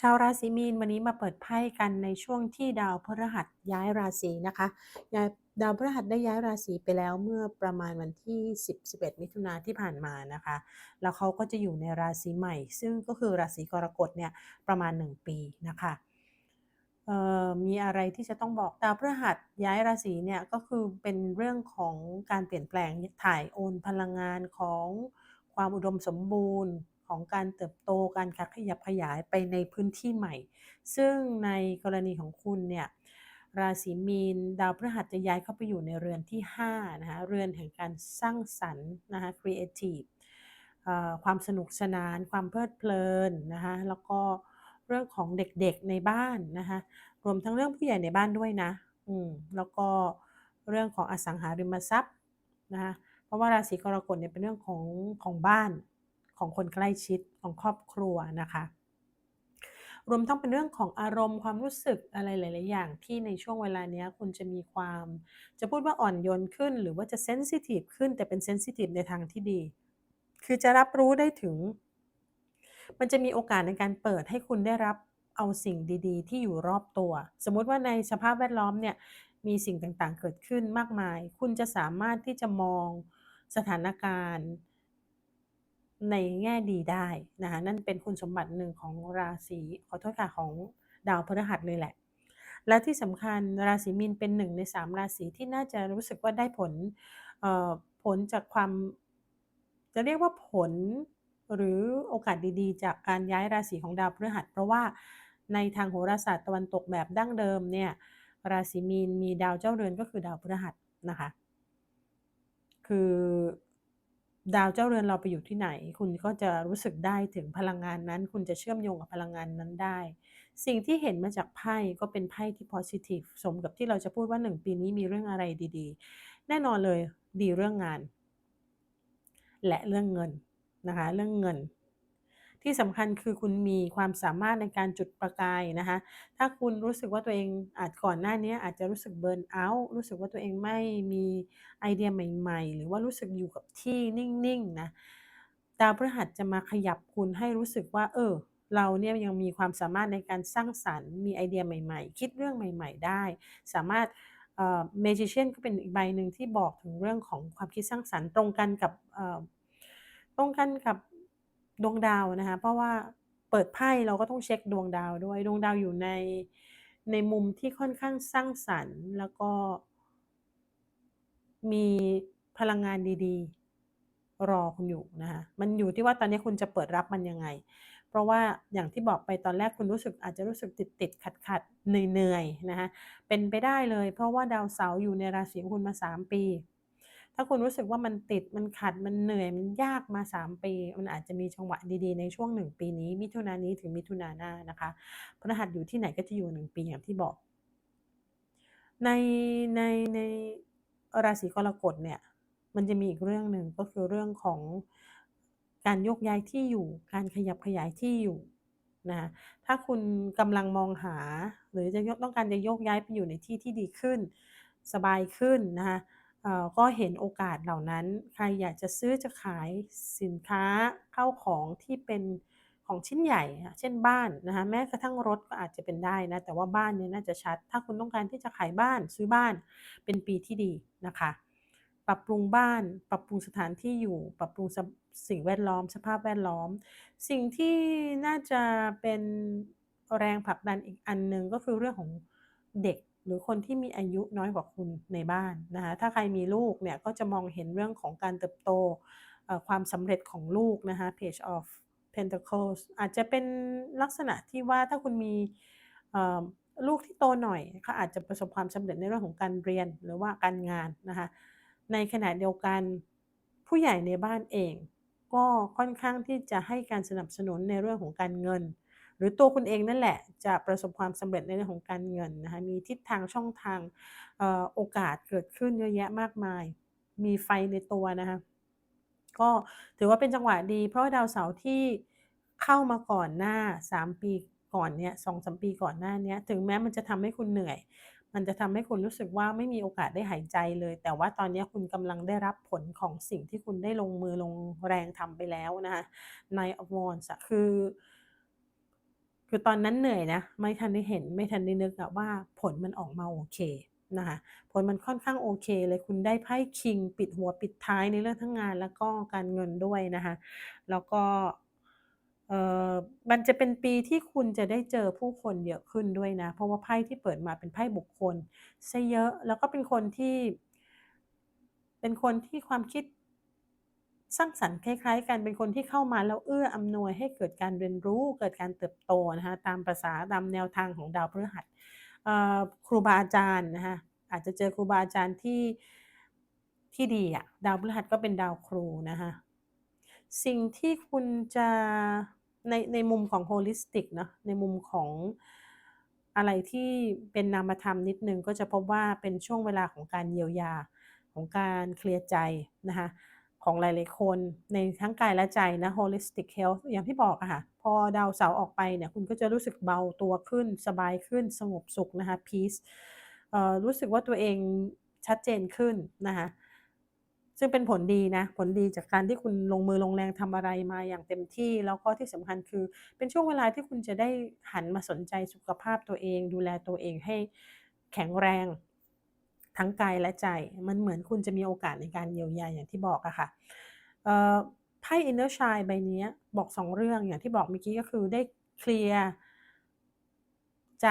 ชาวราศีมีนวันนี้มาเปิดไพ่กันในช่วงที่ดาวพฤหัสย้ายราศีนะคะย้ายดาวพฤหัสได้ย้ายราศีไปแล้วเมื่อประมาณวันที่ 10 11 มิถุนาที่ผ่านมานะคะ แล้วเขาก็จะอยู่ในราศีใหม่ ซึ่งก็คือราศีกรกฎเนี่ยประมาณ 1 ปีนะคะมีอะไรที่จะต้องบอกดาวพฤหัสย้ายราศีเนี่ยก็คือเป็นเรื่องของการเปลี่ยนแปลงถ่ายโอนพลังงานของความอุดมสมบูรณ์ ของการเติบโตการขยับขยายไปในพื้นที่ใหม่ ซึ่งในกรณีของคุณเนี่ยราศีมีนดาวพฤหัสจะย้ายเข้าไปอยู่ในเรือนที่5นะคะเรือนแห่งการสร้างสรรค์นะคะ creative ความสนุกสนาน ความเพลิดเพลินนะคะแล้วก็เรื่องของเด็กๆในบ้านนะคะรวมทั้งเรื่องผู้ใหญ่ในบ้านด้วยนะอืมแล้วก็เรื่องของอสังหาริมทรัพย์นะคะเพราะว่าราศีกรกฎเนี่ยเป็นเรื่องของของบ้าน ของคนใกล้ชิดของครอบครัวนะคะ รวมทั้งเป็นเรื่องของอารมณ์ความรู้สึกอะไรหลาย ๆ อย่างที่ในช่วงเวลานี้คุณจะมีความ จะพูดว่าอ่อนโยนขึ้น หรือว่าจะเซนซิทีฟขึ้นแต่เป็นเซนซิทีฟในทางที่ดี คือจะรับรู้ได้ถึง มันจะมีโอกาสในการเปิดให้คุณได้รับเอาสิ่งดี ๆ ที่อยู่รอบตัว สมมุติว่าในสภาพแวดล้อมเนี่ยมีสิ่งต่างๆ เกิดขึ้นมากมาย คุณจะสามารถที่จะมองสถานการณ์ ในแง่ดีได้นะคะนั่นเป็นคุณสมบัติหนึ่งของราศีขอโทษค่ะของดาวพฤหัสเลยแหละ และที่สำคัญราศีมีนเป็นหนึ่งในสามราศีที่น่าจะรู้สึกว่าได้ผลผลจากความ จะเรียกว่าผลหรือโอกาสดีๆ จากการย้ายราศีของดาวพฤหัส เพราะว่าในทางโหราศาสตร์ตะวันตกแบบดั้งเดิมเนี่ยราศีมีนมีดาวเจ้าเรือนก็คือดาวพฤหัสนะคะ คือ ดาวเจ้าเรือนเราไปอยู่ที่ไหน คุณก็จะรู้สึกได้ถึงพลังงานนั้น คุณจะเชื่อมโยงกับพลังงานนั้นได้ สิ่งที่เห็นมาจากไพ่ก็เป็นไพ่ที่ positive สมกับที่เราจะพูดว่าหนึ่งปีนี้มีเรื่องอะไรดีๆ แน่นอนเลยดีเรื่องงาน และเรื่องเงินนะคะ เรื่องเงิน ที่สำคัญคือคุณมีความสามารถในการจุดประกายนะคะ ถ้าคุณรู้สึกว่าตัวเองอาจก่อนหน้านี้อาจจะรู้สึกเบิร์นเอาท์รู้สึกว่าตัวเองไม่มีไอเดียใหม่ ๆ หรือว่ารู้สึกอยู่กับที่นิ่งๆนะดาวพฤหัสจะมาขยับคุณให้รู้สึกว่า เออ เราเนี่ยยังมีความสามารถในการสร้างสรรค์มีไอเดียใหม่ ๆ คิดเรื่องใหม่ ๆ ได้ สามารถเมจิเชียนก็เป็นอีกใบหนึ่งที่บอกถึงเรื่องของความคิดสร้างสรรค์ตรงกันกับตรงกันกับ ดวงดาวนะคะเพราะว่าเปิดไพ่เราก็ต้องเช็คดวงดาวด้วยดวงดาวอยู่ในในมุมที่ค่อนข้างสร้างสรรค์ แล้วก็ มีพลังงานดีๆ รอคุณอยู่นะคะมันอยู่ที่ว่าตอนนี้คุณจะเปิดรับมันยังไง เพราะว่าอย่างที่บอกไปตอนแรกคุณรู้สึกอาจจะรู้สึกติดติดขัดขัดเหนื่อยๆนะคะเป็นไปได้เลย เพราะว่าดาวเสาร์อยู่ในราศีของคุณมา 3 ปี ถ้าคุณรู้สึกว่ามันติดมันขัดมันเหนื่อยมันยากมา 3 ปี มันอาจจะมีจังหวะดีๆในช่วง 1 ปีนี้ มิถุนายนนี้ถึงมิถุนายนหน้านะคะพฤหัสอยู่ที่ไหนก็จะอยู่ 1 ปีอย่างที่บอก ในในในราศีกรกฎเนี่ย มันจะมีอีกเรื่องหนึ่งก็คือเรื่องของการโยกย้ายที่อยู่การขยับขยายที่อยู่นะถ้าคุณกำลังมองหา หรือจะต้องการจะโยกย้ายไปอยู่ในที่ที่ดีขึ้น สบายขึ้นนะคะ ก็เห็นโอกาสเหล่านั้น ใครอยากจะซื้อจะขายสินค้าเข้าของที่เป็นของชิ้นใหญ่ เช่นบ้านนะคะแม้กระทั่งรถก็อาจจะเป็นได้นะ แต่ว่าบ้านเนี่ยน่าจะชัด ถ้าคุณต้องการที่จะขายบ้านซื้อบ้านเป็นปีที่ดีนะคะ ปรับปรุงบ้าน ปรับปรุงสถานที่อยู่ ปรับปรุงสิ่งแวดล้อม สภาพแวดล้อม สิ่งที่น่าจะเป็นแรงผลักดันอีกอันหนึ่งก็คือเรื่องของเด็ก หรือคนที่มีอายุน้อยกว่าคุณในบ้านนะคะถ้าใครมีลูกเนี่ยก็จะมองเห็นเรื่องของการเติบโตความสำเร็จของลูกนะคะ Page of Pentacles อาจจะเป็นลักษณะที่ว่าถ้าคุณมีลูกที่โตหน่อยเขาอาจจะประสบความสำเร็จในเรื่องของการเรียนหรือว่าการงานนะคะในขณะเดียวกันผู้ใหญ่ในบ้านเอง ก็ค่อนข้างที่จะให้การสนับสนุนในเรื่องของการเงิน หรือตัวคุณเองนั่นแหละจะประสบความสำเร็จในเรื่องของการเงินนะคะมีทิศทางช่องทางโอกาสเกิดขึ้นเยอะแยะมากมาย มีไฟในตัวนะคะก็ถือว่าเป็นจังหวะดี เพราะดาวเสาร์ที่เข้ามาก่อนหน้า 3 ปีก่อนเนี้ยสองสมปีก่อนหน้านี้ถึงแม้มันจะทำให้คุณเหนื่อย มันจะทำให้คุณรู้สึกว่าไม่มีโอกาสได้หายใจเลย แต่ว่าตอนนี้คุณกำลังได้รับผลของสิ่งที่คุณได้ลงมือลงแรงทำไปแล้วนะคะในอวอนส์คือ คือตอนนั้นเหนื่อยนะ ไม่ทันได้เห็นไม่ทันได้นึกอะว่าผลมันออกมาโอเคนะคะผลมันค่อนข้างโอเคเลยคุณได้ไพ่ King ปิดหัวปิดท้ายในเรื่องทั้งงานแล้วก็การเงินด้วยนะคะแล้วก็เออมันจะเป็นปีที่คุณจะได้เจอผู้คนเยอะขึ้นด้วยนะ เพราะว่าไพ่ที่เปิดมาเป็นไพ่บุคคลเสียเยอะแล้วก็เป็นคนที่ เป็นคนที่ความคิด สร้างสรรค์คล้ายๆ กันเป็นคนที่เข้ามาแล้วเอื้ออำนวยให้เกิดการเรียนรู้ เกิดการเติบโตนะคะตามประสาตามแนวทางของดาวพฤหัสครูบาอาจารย์นะคะอาจจะเจอครูบาอาจารย์ที่ที่ดีอะดาวพฤหัสก็เป็นดาวครูนะคะสิ่งที่คุณจะในในมุมของ Holistic เนาะในมุมของอะไรที่เป็นนามธรรมนิดนึงก็จะพบว่าเป็นช่วงเวลาของการเยียวยาของการเคลียร์ใจนะคะ ของหลาย ๆ คนในทั้งกายและใจนะ Holistic Health อย่างที่บอกอะค่ะ พอดาวเสาร์ออกไปเนี่ย คุณก็จะรู้สึกเบาตัวขึ้น สบายขึ้น สงบสุขนะคะ Peace เอ่อรู้สึกว่าตัวเองชัดเจนขึ้นนะคะซึ่งเป็นผลดีนะ ผลดีจากการที่คุณลงมือลงแรงทำอะไรมาอย่างเต็มที่ แล้วก็ที่สำคัญคือเป็นช่วงเวลาที่คุณจะได้หันมาสนใจสุขภาพตัวเอง ดูแลตัวเองให้แข็งแรง ทั้งกายและใจ มันเหมือนคุณจะมีโอกาสในการเยียวยาอย่างที่บอกอะค่ะเอ่อไพ่ Inner Child ใบเนี้ยบอก2เรื่องอย่างที่บอกเมื่อกี้ก็คือได้เคลียร์ใจ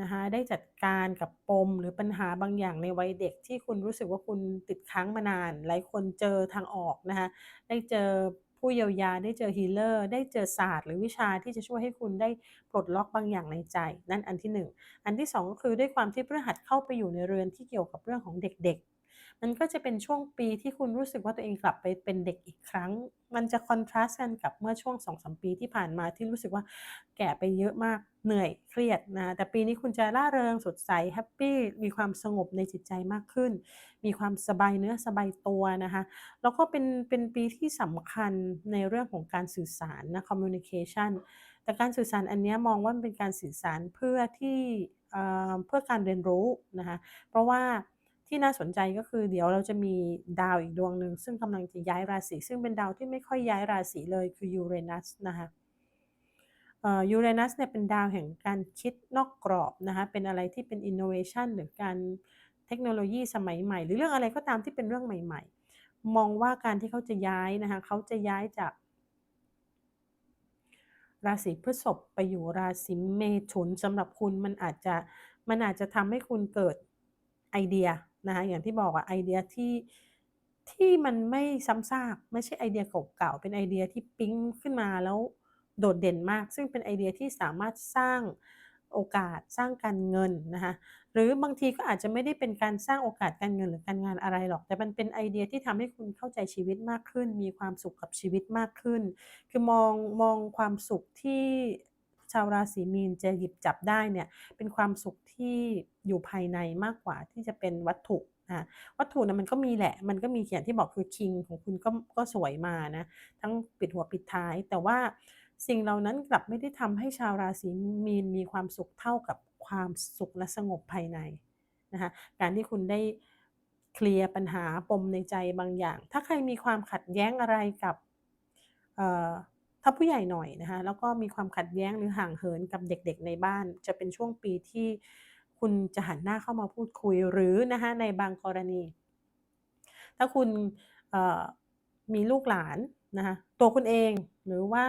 นะคะได้จัดการกับปมหรือปัญหาบางอย่างในวัยเด็กที่คุณรู้สึกว่าคุณติดค้างมานาน หลายคนเจอทางออกนะคะได้เจอ ผู้เยียวยาได้เจอฮีเลอร์ได้เจอศาสตร์ หรือวิชาที่จะช่วยให้คุณได้ปลดล็อกบางอย่างในใจ นั่นอันที่ 1 อันที่ 2 ก็คือด้วยความที่พฤหัสเข้าไปอยู่ในเรือนที่เกี่ยวกับเรื่องของเด็กๆ มันก็จะเป็นช่วงปีที่คุณรู้สึกว่าตัวเองกลับไปเป็นเด็กอีกครั้ง มันจะคอนทราสต์กันกับเมื่อช่วง2-3ปีที่ผ่านมาที่รู้สึกว่าแก่ไปเยอะมากเหนื่อยเครียดนะ แต่ปีนี้คุณจะร่าเริงสดใสแฮปปี้มีความสงบในจิตใจมากขึ้น มีความสบายเนื้อสบายตัวนะคะ แล้วก็เป็นเป็นปีที่สำคัญในเรื่องของการสื่อสารนะ Communication แต่การสื่อสารอันนี้มองว่ามันเป็นการสื่อสารเพื่อที่เพื่อการเรียนรู้นะคะ เพราะว่า ที่น่าสนใจก็คือเดี๋ยวเราจะมีดาวอีกดวงหนึ่งซึ่งกำลังจะย้ายราศีซึ่งเป็นดาวที่ไม่ค่อยย้ายราศีเลยคือยูเรนัสนะคะยูเรนัสเนี่ยเป็นดาวแห่งการคิดนอกกรอบนะคะเป็นอะไรที่เป็น Innovation หรือการเทคโนโลยีสมัยใหม่ หรือเรื่องอะไรก็ตามที่เป็นเรื่องใหม่ ๆ มองว่าการที่เขาจะย้ายนะคะเขาจะย้ายจากราศีพฤษภไปอยู่ราศีเมถุนสำหรับคุณมันอาจจะมันอาจจะทำให้คุณเกิดไอเดีย นะคะอย่างที่บอกอะไอเดียที่ที่มันไม่ซ้ำซากไม่ใช่ไอเดียเก่าๆเป็นไอเดียที่ปิ๊งขึ้นมาแล้วโดดเด่นมาก ซึ่งเป็นไอเดียที่สามารถสร้างโอกาสสร้างการเงินนะคะหรือบางทีก็อาจจะไม่ได้เป็นการสร้างโอกาสการเงินหรือการงานอะไรหรอก แต่มันเป็นไอเดียที่ทำให้คุณเข้าใจชีวิตมากขึ้น มีความสุขกับชีวิตมากขึ้น คือมองมองความสุขที่ชาวราศีมีนจะหยิบจับได้เนี่ยเป็นความสุข ที่อยู่ภายในมากกว่าที่จะเป็นวัตถุนะวัตถุน่ะมันก็มีแหละ มันก็มีอย่างที่บอกคือ King ของคุณก็ก็สวยมานะ ทั้งปิดหัวปิดท้าย แต่ว่าสิ่งเหล่านั้นกลับไม่ได้ทำให้ชาวราศีมีนมีความสุขเท่ากับความสุขและสงบภายในนะคะการที่คุณได้เคลียร์ปัญหาปมในใจบางอย่าง ถ้าใครมีความขัดแย้งอะไรกับถ้าผู้ใหญ่หน่อยนะคะแล้วก็มีความขัดแย้งหรือห่างเหินกับเด็กๆในบ้าน จะเป็นช่วงปีที่ คุณจะหันหน้าเข้ามาพูดคุยหรือนะคะในบางกรณี ถ้าคุณมีลูกหลานนะคะตัวคุณเองหรือว่า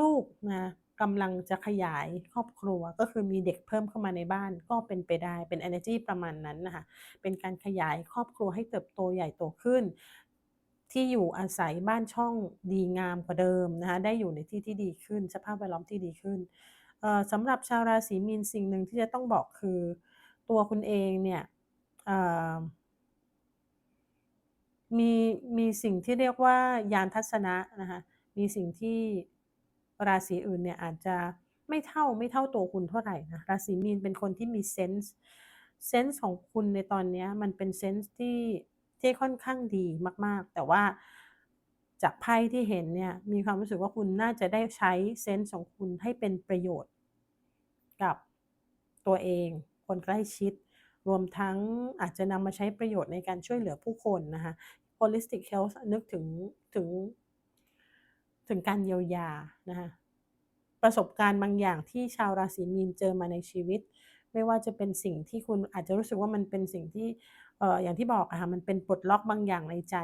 ลูกๆนะกำลังจะขยายครอบครัวก็คือมีเด็กเพิ่มเข้ามาในบ้านก็เป็นไปได้เป็นเอเนอร์จีประมาณนั้นนะคะเป็นการขยายครอบครัวให้เติบโตใหญ่โตขึ้น ที่อยู่อาศัยบ้านช่องดีงามกว่าเดิมนะคะได้อยู่ในที่ที่ดีขึ้น สภาพแวดล้อมที่ดีขึ้น สำหรับชาวราศีมีนสิ่งหนึ่งที่จะต้องบอกคือ ตัวคุณเองเนี่ยมีมีสิ่งที่เรียกว่ายานทัศนะนะคะมีสิ่งที่ราศีอื่นเนี่ยอาจจะไม่เท่าไม่เท่าตัวคุณเท่าไหร่นะราศีมีนเป็นคนที่มีเซนส์เซนส์ของคุณในตอนนี้มันเป็นเซนส์ที่ที่ค่อนข้างดีมาก ๆ แต่ว่า จากไพ่ที่เห็นเนี่ยมีความรู้สึกว่าคุณน่าจะได้ใช้เซนส์ของคุณให้เป็นประโยชน์ กับตัวเอง คนใกล้ชิด รวมทั้งอาจจะนำมาใช้ประโยชน์ในการช่วยเหลือผู้คนนะคะ Holistic Health นึกถึงถึง ถึงการเยียวยานะคะประสบการณ์บางอย่างที่ชาวราศีมีนเจอมาในชีวิต ไม่ว่าจะเป็นสิ่งที่คุณอาจจะรู้สึกว่ามันเป็นสิ่งที่เอ่ออย่างที่บอกอะค่ะมันเป็นปลดล็อกบางอย่างในใจ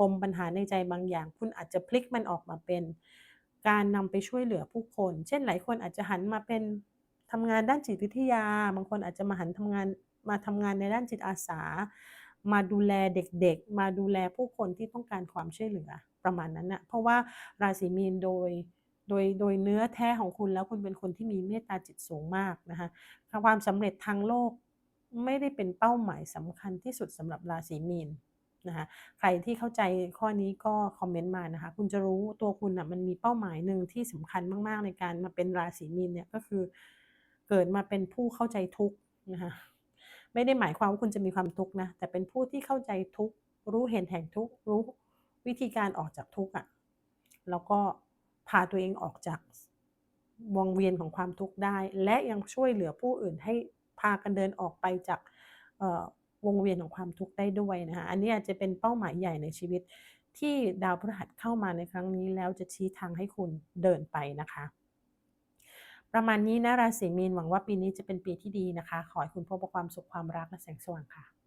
ปมปัญหาในใจบางอย่าง คุณอาจจะพลิกมันออกมาเป็น การนำไปช่วยเหลือผู้คน เช่น หลายคนอาจจะหันมาเป็นทำงานด้านจิตวิทยา บางคนอาจจะมาหันทำงานมาทำงานในด้านจิตอาสา มาดูแลเด็กๆ มาดูแลผู้คนที่ต้องการความช่วยเหลือประมาณนั้นนะเพราะว่าราศีมีนโดยโดยโดยเนื้อแท้ของคุณแล้วคุณเป็นคนที่มีเมตตาจิตสูงมากนะคะความสำเร็จทางโลกไม่ได้เป็นเป้าหมายสำคัญที่สุดสำหรับราศีมีน นะคะใครที่เข้าใจข้อนี้ก็คอมเมนต์มานะคะ คุณจะรู้ตัวคุณอะมันมีเป้าหมายหนึ่งที่สำคัญมาก ๆ ในการมาเป็นราศีมีนเนี่ยก็คือเกิดมาเป็นผู้เข้าใจทุกนะคะไม่ได้หมายความว่าคุณจะมีความทุกข์นะแต่เป็นผู้ที่เข้าใจทุกรู้เห็นแห่งทุกรู้วิธีการออกจากทุกข์อะแล้วก็พาตัวเองออกจากวงเวียนของความทุกข์ได้ และยังช่วยเหลือผู้อื่นให้พากันเดินออกไปจาก วงเวียนของความทุกข์ได้ด้วยนะคะอันนี้อาจจะเป็นเป้าหมายใหญ่ในชีวิต ที่ดาวพฤหัสเข้ามาในครั้งนี้ แล้วจะชี้ทางให้คุณเดินไปนะคะ ประมาณนี้นะราศีมีนหวังว่าปีนี้จะเป็นปีที่ดีนะคะ ขอให้คุณพบกับความสุขความรักและแสงสว่างค่ะ